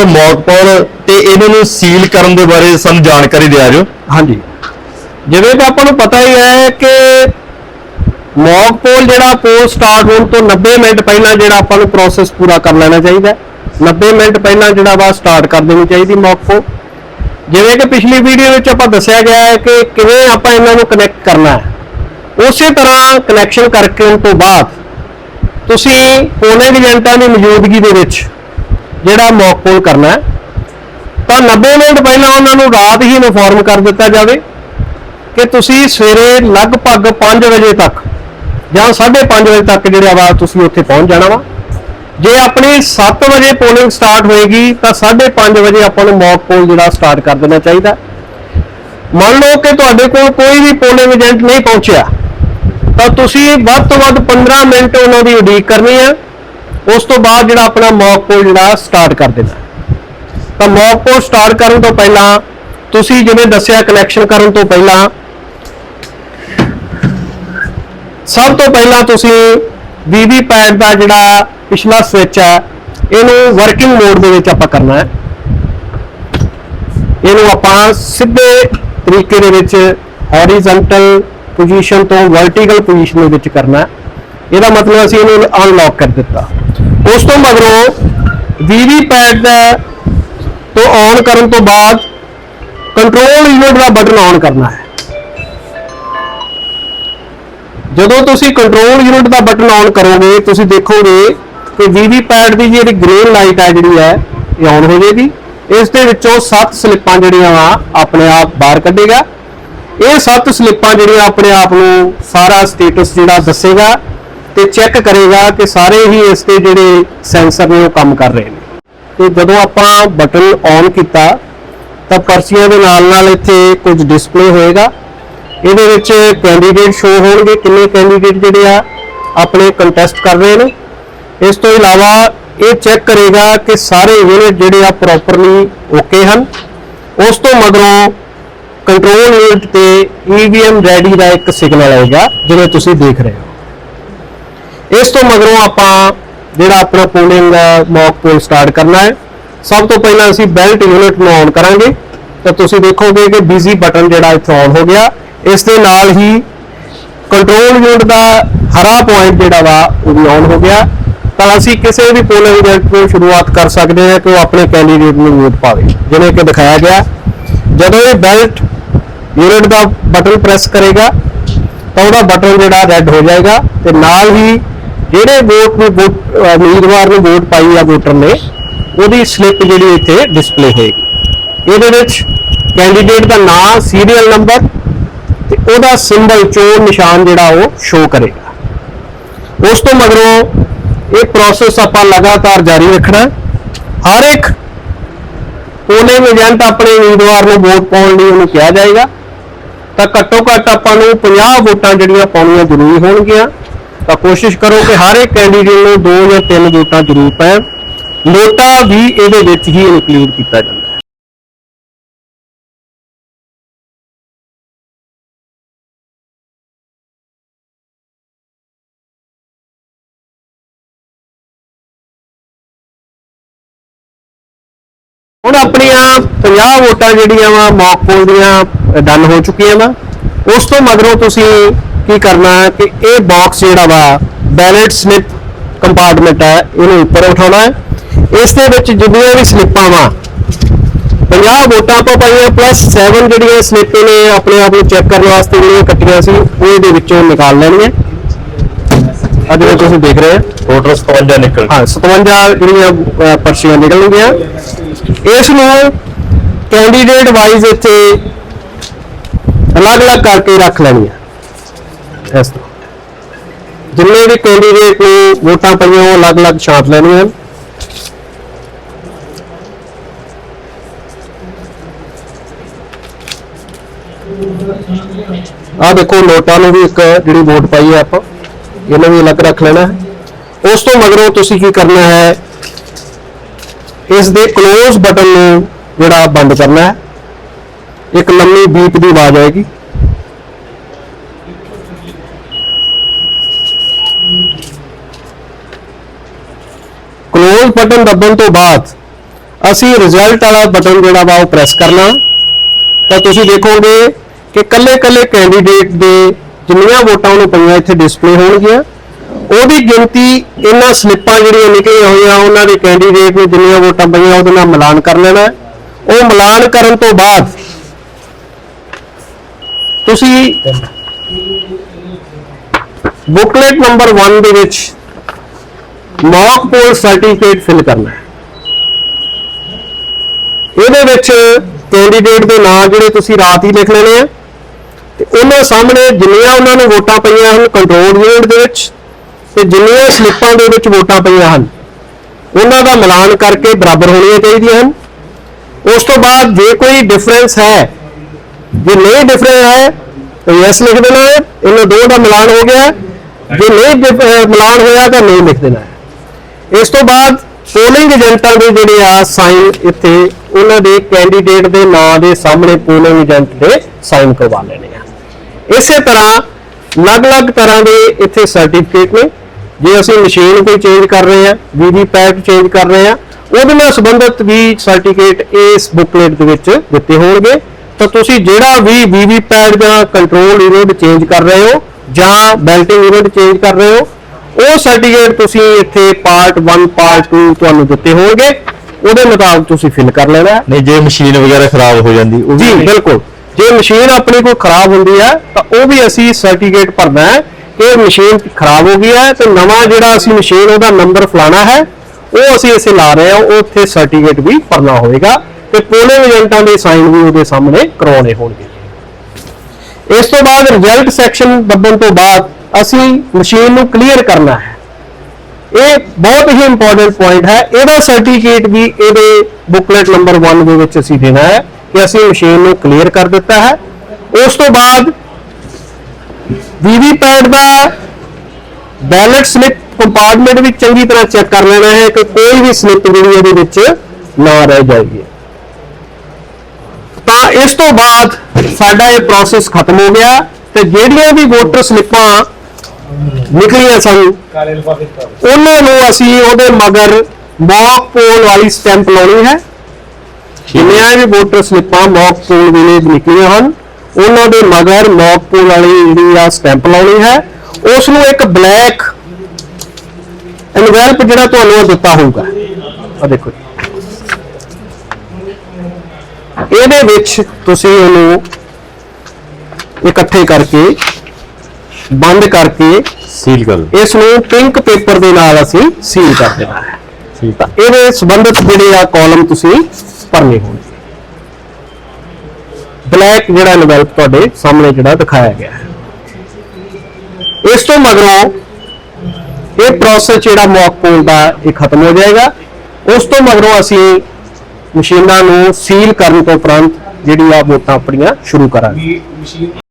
ਪਰ ਮੌਕਪੌਲ ਤੇ ਇਹਨਾਂ ਨੂੰ ਸੀਲ ਕਰਨ ਦੇ ਬਾਰੇ ਸਾਨੂੰ ਜਾਣਕਾਰੀ ਦਿਆ ਦਿਓ। ਹਾਂਜੀ। ਜਿਵੇਂ ਕਿ ਆਪਾਂ ਨੂੰ ਪਤਾ ਹੀ ਹੈ ਕਿ ਮੌਕ ਪੋਲ ਜਿਹੜਾ ਪੋਲ ਸਟਾਰਟ ਹੋਣ ਤੋਂ 90 ਮਿੰਟ ਪਹਿਲਾਂ ਜਿਹੜਾ ਆਪਾਂ ਨੂੰ ਪ੍ਰੋਸੈਸ ਪੂਰਾ ਕਰ ਲੈਣਾ ਚਾਹੀਦਾ 90 ਮਿੰਟ ਪਹਿਲਾਂ ਜਿਹੜਾ ਵਾ ਸਟਾਰਟ ਕਰ ਦੇਣੀ ਚਾਹੀਦੀ ਮੌਕ ਪੋਲ ਜਿਵੇਂ ਕਿ ਪਿਛਲੀ ਵੀਡੀਓ ਵਿੱਚ ਆਪਾਂ ਦੱਸਿਆ ਗਿਆ ਹੈ ਕਿ ਕਿਵੇਂ ਆਪਾਂ ਇਹਨਾਂ ਨੂੰ ਕਨੈਕਟ ਕਰਨਾ ਹੈ। ਉਸੇ ਤਰ੍ਹਾਂ ਕਨੈਕਸ਼ਨ ਕਰਕੇ ਤੋਂ ਬਾਅਦ ਤੁਸੀਂ ਪੋਲਿੰਗ ਏਜੰਟਾਂ ਦੀ ਮੌਜੂਦਗੀ ਦੇ ਵਿੱਚ ਜਿਹੜਾ ਮੌਕ ਪੋਲ ਕਰਨਾ ਹੈ, ਤਾਂ 90 ਮਿੰਟ ਪਹਿਲਾਂ ਉਹਨਾਂ ਨੂੰ ਰਾਤ ਹੀ ਇਨਫੋਰਮ ਕਰ ਦਿੱਤਾ ਜਾਵੇ ਕਿ ਤੁਸੀਂ ਸਵੇਰੇ ਲਗਭਗ 5 ਵਜੇ ਤੱਕ ਜਾਂ 5:30 ਵਜੇ ਤੱਕ ਜਿਹੜਾ ਵਾ ਤੁਸੀਂ ਉੱਥੇ ਪਹੁੰਚ ਜਾਣਾ ਵਾ। ਜੇ ਆਪਣੀ 7 ਵਜੇ ਪੋਲਿੰਗ ਸਟਾਰਟ ਹੋਏਗੀ, ਤਾਂ 5:30 ਵਜੇ ਆਪਾਂ ਨੂੰ ਮੌਕ ਪੋਲ ਜਿਹੜਾ ਸਟਾਰਟ ਕਰ ਦੇਣਾ ਚਾਹੀਦਾ। ਮੰਨ ਲਓ ਕਿ ਤੁਹਾਡੇ ਕੋਲ ਕੋਈ ਵੀ ਪੋਲਿੰਗ ਏਜੰਟ ਨਹੀਂ ਪਹੁੰਚਿਆ, ਤਾਂ ਤੁਸੀਂ ਵੱਧ ਤੋਂ ਵੱਧ 15 ਮਿੰਟ ਉਹਨਾਂ ਦੀ ਉਡੀਕ ਕਰਨੀ ਹੈ। ਉਸ ਤੋਂ ਬਾਅਦ ਜਿਹੜਾ ਆਪਣਾ ਮੌਕ ਪੋਲ ਜਿਹੜਾ ਸਟਾਰਟ ਕਰ ਦੇਣਾ। ਤਾਂ ਮੌਕ ਪੋਲ ਸਟਾਰਟ ਕਰਨ ਤੋਂ ਪਹਿਲਾਂ ਤੁਸੀਂ ਜਿਵੇਂ ਦੱਸਿਆ ਕਲੈਕਸ਼ਨ ਕਰਨ ਤੋਂ ਪਹਿਲਾਂ, ਸਭ ਤੋਂ ਪਹਿਲਾਂ ਤੁਸੀਂ ਵੀਵੀ ਪੈਡ ਦਾ ਜਿਹੜਾ ਪਿਛਲਾ ਸਵਿਚ ਹੈ, ਇਹਨੂੰ ਵਰਕਿੰਗ ਮੋਡ ਦੇ ਵਿੱਚ ਆਪਾਂ ਕਰਨਾ ਹੈ। ਇਹਨੂੰ ਆਪਾਂ ਸਿੱਧੇ ਤਰੀਕੇ ਦੇ ਵਿੱਚ ਹੌਰੀਜ਼ੌਂਟਲ ਪੋਜੀਸ਼ਨ ਤੋਂ ਵਰਟੀਕਲ ਪੋਜੀਸ਼ਨ ਦੇ ਵਿੱਚ ਕਰਨਾ ਹੈ। ਇਹਦਾ ਮਤਲਬ ਅਸੀਂ ਇਹਨੂੰ ਅਨਲੌਕ ਕਰ ਦਿੱਤਾ। ਉਸ ਤੋਂ ਮਗਰੋਂ ਵੀਵੀ ਪੈਡ ਦਾ ਤੋਂ ਔਨ ਕਰਨ ਤੋਂ ਬਾਅਦ ਕੰਟਰੋਲ ਯੂਨਿਟ ਦਾ ਬਟਨ ਔਨ ਕਰਨਾ ਹੈ। ਜਦੋਂ ਤੁਸੀਂ ਕੰਟਰੋਲ ਯੂਨਿਟ ਦਾ ਬਟਨ ਔਨ ਕਰੋਗੇ, ਤੁਸੀਂ ਦੇਖੋਗੇ ਕਿ ਵੀਵੀ ਪੈਡ ਦੀ ਜਿਹੜੀ ਗ੍ਰੀਨ ਲਾਈਟ ਹੈ ਜਿਹੜੀ ਹੈ, ਇਹ ਔਨ ਹੋ ਜਾਏਗੀ। ਇਸ ਦੇ ਵਿੱਚੋਂ 7 ਸਲਿੱਪਾਂ ਜਿਹੜੀਆਂ ਆ, ਆਪਣੇ ਆਪ ਬਾਹਰ ਕੱਢੇਗਾ। ਇਹ 7 ਸਲਿੱਪਾਂ ਜਿਹੜੀਆਂ ਆਪਣੇ ਆਪ ਨੂੰ ਸਾਰਾ ਸਟੇਟਸ ਜਿਹੜਾ ਦੱਸੇਗਾ ਤੇ ਚੈੱਕ ਕਰੇਗਾ ਕਿ ਸਾਰੇ ਹੀ ਇਸ ਤੇ ਜਿਹੜੇ ਸੈਂਸਰ ਨੇ ਉਹ ਕੰਮ ਕਰ ਰਹੇ ਨੇ। ਤੇ ਜਦੋਂ ਆਪਾਂ ਬਟਨ ਔਨ ਕੀਤਾ, ਤਾਂ ਪਰਚੀਆਂ ਦੇ ਨਾਲ ਨਾਲ ਇੱਥੇ ਕੁਝ ਡਿਸਪਲੇ ਹੋਏਗਾ। ਇਹਦੇ ਵਿੱਚ ਕੈਂਡੀਡੇਟ ਸ਼ੋ ਹੋਣਗੇ, ਕਿੰਨੇ ਕੈਂਡੀਡੇਟ ਜਿਹੜੇ ਆ, ਆਪਣੇ ਕੰਟੈਸਟ ਕਰ ਰਹੇ ਨੇ। ਇਸ ਤੋਂ ਇਲਾਵਾ ਇਹ ਚੈੱਕ ਕਰੇਗਾ ਕਿ ਸਾਰੇ ਯੂਨਿਟ ਜਿਹੜੇ ਆ ਪ੍ਰੋਪਰਲੀ ਓਕੇ ਹਨ। ਉਸ ਤੋਂ ਮਗਰੋਂ ਕੰਟਰੋਲ ਯੂਨਿਟ ਤੇ EVM ਰੈਡੀ ਦਾ ਇੱਕ ਸਿਗਨਲ ਆਏਗਾ, ਜਿਵੇਂ ਤੁਸੀਂ ਦੇਖ ਰਹੇ ਹੋ। ਇਸ ਤੋਂ ਮਗਰੋਂ ਆਪਾਂ ਜਿਹੜਾ ਆਪਣਾ ਪੋਲਿੰਗ ਮੌਕ ਪੋਲ ਸਟਾਰਟ ਕਰਨਾ ਹੈ। ਸਭ ਤੋਂ ਪਹਿਲਾਂ ਅਸੀਂ ਬੈਲਟ ਯੂਨਿਟ ਨੂੰ ਔਨ ਕਰਾਂਗੇ। ਤਾਂ ਤੁਸੀਂ ਦੇਖੋਗੇ ਕਿ ਬਿਜ਼ੀ ਬਟਨ ਜਿਹੜਾ ਇੱਥੇ ਔਨ ਹੋ ਗਿਆ। ਇਸ ਦੇ ਨਾਲ ਹੀ ਕੰਟਰੋਲ ਯੂਨਿਟ ਦਾ ਹਰਾ ਪੁਆਇੰਟ ਜਿਹੜਾ ਵਾ, ਉਹ ਵੀ ਔਨ ਹੋ ਗਿਆ। ਤਾਂ ਅਸੀਂ ਕਿਸੇ ਵੀ ਪੋਲਿੰਗ ਏਜੰਟ ਤੋਂ ਸ਼ੁਰੂਆਤ ਕਰ ਸਕਦੇ ਹਾਂ ਕਿ ਉਹ ਆਪਣੇ ਕੈਂਡੀਡੇਟ ਨੂੰ ਵੋਟ ਪਾਵੇ, ਜਿਵੇਂ ਕਿ ਦਿਖਾਇਆ ਗਿਆ। ਜਦੋਂ ਇਹ ਬੈਲਟ ਯੂਨਿਟ ਦਾ ਬਟਨ ਪ੍ਰੈਸ ਕਰੇਗਾ, ਤਾਂ ਉਹਦਾ ਬਟਨ ਜਿਹੜਾ ਰੈੱਡ ਹੋ ਜਾਏਗਾ। ਤੇ ਨਾਲ ਹੀ ਜਿਹੜੇ ਵੋਟ ਨੂੰ ਵੋਟ ਉਮੀਦਵਾਰ ਨੂੰ ਵੋਟ ਪਾਈ ਆ ਵੋਟਰ ਨੇ, ਉਹਦੀ ਸਲਿੱਪ ਜਿਹੜੀ ਇੱਥੇ ਡਿਸਪਲੇ ਹੋਏਗੀ। ਇਹਦੇ ਵਿੱਚ ਕੈਂਡੀਡੇਟ ਦਾ ਨਾਮ ਸੀਰੀਅਲ ਨੰਬਰ ਤੇ ਉਹਦਾ ਸਿੰਬਲ ਚੋਣ ਨਿਸ਼ਾਨ ਜਿਹੜਾ ਉਹ ਸ਼ੋ ਕਰੇਗਾ। ਉਸ ਤੋਂ ਮਗਰੋਂ ਇਹ ਪ੍ਰੋਸੈਸ ਆਪਾਂ ਲਗਾਤਾਰ ਜਾਰੀ ਰੱਖਣਾ। ਹਰ ਇੱਕ ਪੋਲਿੰਗ ਏਜੰਟ ਆਪਣੇ ਉਮੀਦਵਾਰ ਨੂੰ ਵੋਟ ਪਾਉਣ ਲਈ ਉਹਨੂੰ ਕਿਹਾ ਜਾਏਗਾ। ਤਾਂ ਘੱਟੋ ਘੱਟ ਆਪਾਂ ਨੂੰ 50 ਵੋਟਾਂ ਜਿਹੜੀਆਂ ਪਾਉਣੀਆਂ ਜ਼ਰੂਰੀ ਹੋਣਗੀਆਂ। ਤਾਂ ਕੋਸ਼ਿਸ਼ ਕਰੋ ਕਿ ਹਰ ਇੱਕ ਕੈਂਡੀਡੇਟ ਨੂੰ ਦੋ ਜਾਂ ਤਿੰਨ ਵੋਟਾਂ ਜ਼ਰੂਰ ਪੈਣ। ਨੋਟਾ ਵੀ ਇਹਦੇ ਵਿੱਚ ਹੀ ਇਨਕਲੂਡ ਕੀਤਾ ਜਾਂਦਾ ਹੈ। ਹੁਣ ਆਪਣੀਆਂ 50 ਵੋਟਾਂ ਜਿਹੜੀਆਂ ਵਾ ਮੌਕ ਪੋਲ ਦੀਆਂ ਡਨ ਹੋ ਚੁੱਕੀਆਂ ਵਾ। ਉਸ ਤੋਂ ਮਗਰੋਂ ਤੁਸੀਂ ਕੀ ਕਰਨਾ ਹੈ ਕਿ ਇਹ ਬਾਕਸ ਜਿਹੜਾ ਵਾ ਬੈਲਟ ਸਲਿੱਪ ਕੰਪਾਰਟਮੈਂਟ ਹੈ ਇਹਨੂੰ ਉੱਪਰ ਉਠਾਉਣਾ ਹੈ। ਇਸ ਦੇ ਵਿੱਚ ਜਿੰਨੀਆਂ ਵੀ ਸਲਿੱਪਾਂ ਵਾ 50 ਵੋਟਾਂ ਆਪਾਂ ਪਾਈਆਂ ਪਲੱਸ 7 ਜਿਹੜੀਆਂ ਸਲਿੱਪ ਨੇ ਆਪਣੇ ਆਪ ਨੂੰ ਚੈੱਕ ਕਰਨ ਵਾਸਤੇ ਜਿਹੜੀਆਂ ਕੱਟੀਆਂ ਸੀ ਉਹ ਇਹਦੇ ਵਿੱਚੋਂ ਨਿਕਾਲ ਲੈਣੀਆਂ। ਆ ਜਿਵੇਂ ਤੁਸੀਂ ਦੇਖ ਰਹੇ ਹੋ। ਟੋਟਲ 57 ਨਿਕਲ ਹਾਂ 57 ਜਿਹੜੀਆਂ ਪਰਚੀਆਂ ਨਿਕਲਣਗੀਆਂ। ਇਸ ਨੂੰ ਕੈਂਡੀਡੇਟ ਵਾਈਜ਼ ਇੱਥੇ ਅਲੱਗ-ਅਲੱਗ ਕਰਕੇ ਰੱਖ ਲੈਣੀਆਂ। ਇਸ ਤਰ੍ਹਾਂ। ਜਿੰਨੇ ਵੀ ਕੈਂਡੀਡੇਟ ਨੂੰ ਵੋਟਾਂ ਪਈਆਂ, ਉਹ ਅਲੱਗ-ਅਲੱਗ ਛਾਂਟ ਲੈਣੀਆਂ ਹਨ। ਆਹ ਦੇਖੋ, ਨੋਟਾਂ ਨੂੰ ਵੀ ਇੱਕ ਜਿਹੜੀ ਵੋਟ ਪਾਈ ਹੈ ਆਪਾਂ, ਇਹਨੂੰ ਵੀ ਅਲੱਗ ਰੱਖ ਲੈਣਾ ਹੈ। ਉਸ ਤੋਂ ਮਗਰੋਂ ਤੁਸੀਂ ਕੀ ਕਰਨਾ ਹੈ? ਇਸ ਦੇ ক্লোਜ਼ ਬਟਨ ਨੂੰ ਜਿਹੜਾ ਬੰਦ ਕਰਨਾ ਹੈ। ਇੱਕ ਲੰਮੀ ਬੀਪ ਦੀ ਆਵਾਜ਼ ਆਏਗੀ। ক্লোਜ਼ ਬਟਨ ਦੱਬਣ ਤੋਂ ਬਾਅਦ ਅਸੀਂ ਰਿਜ਼ਲਟ ਵਾਲਾ ਬਟਨ ਜਿਹੜਾ ਵਾ ਉਹ ਪ੍ਰੈਸ ਕਰਨਾ। ਤਾਂ ਤੁਸੀਂ ਦੇਖੋਗੇ ਕਿ ਕੱਲੇ ਕੱਲੇ ਕੈਂਡੀਡੇਟ ਦੇ ਜਿੰਨੀਆਂ ਵੋਟਾਂ ਉਹਨੂੰ ਪਈਆਂ ਇੱਥੇ ਡਿਸਪਲੇ ਹੋਣਗੀਆਂ, ਉਹਦੀ ਗਿਣਤੀ ਇਹਨਾਂ ਸਲਿੱਪਾਂ ਜਿਹੜੀਆਂ ਨਿਕਲੀਆਂ ਹੋਈਆਂ, ਉਹਨਾਂ ਦੇ ਕੈਂਡੀਡੇਟ ਨੂੰ ਜਿੰਨੀਆਂ ਵੋਟਾਂ ਪਈਆਂ ਉਹਦੇ ਨਾਲ ਮਿਲਾਨ ਕਰ ਲੈਣਾ। ਉਹ ਮਿਲਾਨ ਕਰਨ ਤੋਂ ਬਾਅਦ ਤੁਸੀਂ ਬੁਕਲੇਟ ਨੰਬਰ 1 ਦੇ ਵਿੱਚ ਮੌਕ ਪੋਲ ਸਰਟੀਫਿਕੇਟ ਫਿਲ ਕਰਨਾ ਇਹਦੇ ਵਿੱਚ ਕੈਂਡੀਡੇਟ ਦੇ ਨਾਂ ਜਿਹੜੇ ਤੁਸੀਂ ਰਾਤ ਹੀ ਲਿਖ ਲੈਣੇ ਆ। ਤੇ ਉਹਨਾਂ ਸਾਹਮਣੇ ਜਿੰਨੀਆਂ ਉਹਨਾਂ ਨੂੰ ਵੋਟਾਂ ਪਈਆਂ ਹਨ ਕੰਟਰੋਲ ਯੂਨਿਟ ਦੇ ਵਿੱਚ ਤੇ ਜਿੰਨੀਆਂ ਸਲਿੱਪਾਂ ਦੇ ਵਿੱਚ ਵੋਟਾਂ ਪਈਆਂ ਹਨ। ਉਹਨਾਂ ਦਾ ਮਿਲਾਨ ਕਰਕੇ ਬਰਾਬਰ ਹੋਣੀਆਂ ਚਾਹੀਦੀਆਂ ਹਨ। ਉਸ ਤੋਂ ਬਾਅਦ ਜੇ ਕੋਈ ਡਿਫਰੈਂਸ ਹੈ, ਜੇ ਨਹੀਂ ਡਿਫਰੈਂਸ ਹੈ, ਤਾਂ ਯੈਸ ਲਿਖ ਦੇਣਾ ਹੈ। ਇਹਨਾਂ ਦੋ ਦਾ ਮਿਲਾਨ ਹੋ ਗਿਆ। ਜੇ ਨਹੀਂ ਡਿਫ- ਮਿਲਾਨ ਹੋਇਆ ਤਾਂ ਨਹੀਂ ਲਿਖ ਦੇਣਾ ਹੈ। ਇਸ ਤੋਂ ਬਾਅਦ ਪੋਲਿੰਗ ਏਜੰਟਾਂ ਦੇ ਜਿਹੜੇ ਆ ਸਾਈਨ ਇੱਥੇ, ਉਹਨਾਂ ਦੇ ਕੈਂਡੀਡੇਟ ਦੇ ਨਾਂ ਦੇ ਸਾਹਮਣੇ ਪੋਲਿੰਗ ਏਜੰਟ ਦੇ ਸਾਈਨ ਕਰਵਾ ਲੈਣੇ ਆ। ਇਸੇ ਤਰ੍ਹਾਂ ਅਲੱਗ-ਅਲੱਗ ਤਰ੍ਹਾਂ ਦੇ ਇੱਥੇ ਸਰਟੀਫਿਕੇਟ ਨੇ। ਜੇ ਅਸੀਂ ਮਸ਼ੀਨ ਕੋਈ ਚੇਂਜ ਕਰ ਰਹੇ ਆ, ਵੀਵੀ ਪੈਟ ਚੇਂਜ ਕਰ ਰਹੇ ਆ, ਉਹਦੇ ਨਾਲ ਸੰਬੰਧਿਤ ਵੀ ਸਰਟੀਫਿਕੇਟ ਇਸ ਬੁਕਲੇਟ ਦੇ ਵਿੱਚ ਦਿੱਤੇ ਹੋਣਗੇ। ਤਾਂ ਤੁਸੀਂ ਜਿਹੜਾ ਵੀ ਵੀਵੀ ਪੈਡ ਜਾਂ ਕੰਟਰੋਲ ਯੂਨਿਟ ਚੇਂਜ ਕਰ ਰਹੇ ਹੋ ਜਾਂ ਬੈਲਟਿੰਗ ਯੂਨਿਟ ਚੇਂਜ ਕਰ ਰਹੇ ਹੋ ਉਹ ਸਰਟੀਫਿਕੇਟ ਤੁਸੀਂ ਇੱਥੇ ਪਾਰਟ 1 ਪਾਰਟ 2 ਤੁਹਾਨੂੰ ਦਿੱਤੇ ਹੋਣਗੇ। ਉਹਦੇ ਮੁਤਾਬਕ ਤੁਸੀਂ ਫਿਲ ਕਰ ਲੈਣਾ। ਹੈ ਨਹੀਂ ਜੇ ਮਸ਼ੀਨ ਵਗੈਰਾ ਖਰਾਬ ਹੋ ਜਾਂਦੀ ਉਹ ਜੀ ਵੀ ਬਿਲਕੁਲ। ਜੇ ਮਸ਼ੀਨ ਆਪਣੀ ਕੋਈ ਖਰਾਬ ਹੁੰਦੀ ਹੈ ਤਾਂ ਉਹ ਵੀ ਅਸੀਂ ਸਰਟੀਫਿਕੇਟ ਭਰਨਾ ਹੈ ਕਿ ਇਹ ਮਸ਼ੀਨ ਖਰਾਬ ਹੋ ਗਈ ਹੈ ਤੇ ਨਵਾਂ ਜਿਹੜਾ ਅਸੀਂ ਮਸ਼ੀਨ ਉਹਦਾ ਨੰਬਰ ਫਲਾਣਾ ਹੈ ਉਹ ਅਸੀਂ ਇਸੇ ਲਾ ਰਹੇ ਹਾਂ ਉਹ ਉੱਥੇ ਸਰਟੀਫਿਕੇਟ ਵੀ ਭਰਨਾ ਹੋਵੇਗਾ ਤੇ ਪੋਲਿੰਗ ਏਜੰਟਾਂ ਦੇ ਸਾਈਨ ਵੀ ਉਹਦੇ ਸਾਹਮਣੇ ਕਰਵਾਉਣੇ ਹੋਣਗੇ। ਇਸ ਤੋਂ ਬਾਅਦ ਰਿਜ਼ਲਟ ਸੈਕਸ਼ਨ ਦੱਬਣ ਤੋਂ ਬਾਅਦ ਅਸੀਂ ਮਸ਼ੀਨ ਨੂੰ ਕਲੀਅਰ ਕਰਨਾ ਹੈ। ਇਹ ਬਹੁਤ ਹੀ ਇੰਪੋਰਟੈਂਟ ਪੁਆਇੰਟ ਹੈ। ਇਹਦਾ ਸਰਟੀਫਿਕੇਟ ਵੀ ਇਹਦੇ ਬੁਕਲੇਟ ਨੰਬਰ 1 ਦੇ ਵਿੱਚ ਅਸੀਂ ਦੇਣਾ ਹੈ ਕਿ ਅਸੀਂ ਮਸ਼ੀਨ ਨੂੰ ਕਲੀਅਰ ਕਰ ਦਿੱਤਾ ਹੈ। ਉਸ ਤੋਂ ਬਾਅਦ ਵੀਵੀ ਪੈਡ ਦਾ ਬੈਲਟ ਸਲਿੱਪ ਕੰਪਾਰਟਮੈਂਟ ਵੀ ਚੰਗੀ ਤਰ੍ਹਾਂ ਚੈੱਕ ਕਰ ਲੈਣਾ ਹੈ ਕਿ ਕੋਈ ਵੀ ਸਲਿੱਪ ਜਿਹੜੀ ਇਹਦੇ ਵਿੱਚ ਨਾ ਰਹਿ ਜਾਏਗੀ ਤਾਂ ਇਸ ਤੋਂ ਬਾਅਦ ਸਾਡਾ ਇਹ ਪ੍ਰੋਸੈਸ ਖਤਮ ਹੋ ਗਿਆ ਤੇ ਜਿਹੜੀਆਂ ਵੀ ਵੋਟਰ ਸਲਿੱਪਾਂ ਨਿਕਲੀਆਂ ਸਨ। ਉਹਨਾਂ ਨੂੰ ਅਸੀਂ ਉਹਦੇ ਮਗਰ ਮੌਕ ਪੋਲ ਵਾਲੀ ਸਟੈਂਪ ਲਾਉਣੀ ਹੈ। ਜਿੰਨੀਆਂ ਵੀ ਵੋਟਰ ਸਲਿੱਪਾਂ ਮੌਕ ਪੋਲ ਵਿਲੇਜ ਨਿਕਲੀਆਂ ਹਨ ਉਹਨਾਂ ਦੇ ਮਗਰ ਮੌਕ ਪੋਲ ਵਾਲੀ ਜਿਹੜੀ ਆ ਸਟੈਂਪ ਲਾਉਣੀ ਹੈ। ਉਸ ਨੂੰ ਇੱਕ ਬਲੈਕ ਐਨਵੈਲਪ ਜਿਹੜਾ ਤੁਹਾਨੂੰ ਉਹ ਦਿੱਤਾ ਹੋਊਗਾ। ਆ ਦੇਖੋ। ਇਹਦੇ ਵਿੱਚ ਤੁਸੀਂ ਉਹਨੂੰ ਇਕੱਠੇ ਕਰਕੇ ਬੰਦ ਕਰਕੇ ਸੀਲ ਕਰ। ਦਿਓ। ਇਸ ਨੂੰ ਪਿੰਕ ਪੇਪਰ ਦੇ ਨਾਲ ਅਸੀਂ ਸੀਲ ਕਰ ਦੇਣਾ। ਹੈ ਠੀਕ ਤਾਂ ਇਹਦੇ ਸੰਬੰਧਿਤ ਜਿਹੜੇ ਆ ਕਾਲਮ ਤੁਸੀਂ ਭਰਨੇ ਹੋਣਗੇ। ਬਲੈਕ ਜਿਹੜਾ ਐਨਵੈਲਪ ਤੁਹਾਡੇ ਸਾਹਮਣੇ ਜਿਹੜਾ ਦਿਖਾਇਆ ਗਿਆ ਹੈ। ਇਸ ਤੋਂ ਮਗਰੋਂ ਇਹ ਪ੍ਰੋਸੈਸ ਜਿਹੜਾ ਮੌਕ ਪੋਲ ਦਾ ਇਹ ਖਤਮ ਹੋ ਜਾਏਗਾ। ਉਸ ਤੋਂ ਮਗਰੋਂ ਅਸੀਂ ਮਸ਼ੀਨਾਂ ਨੂੰ ਸੀਲ ਕਰਨ ਤੋਂ ਉਪਰੰਤ ਜਿਹੜੀ ਆ ਵੋਟਾਂ ਆਪਣੀਆਂ ਸ਼ੁਰੂ ਕਰਾਂਗੇ।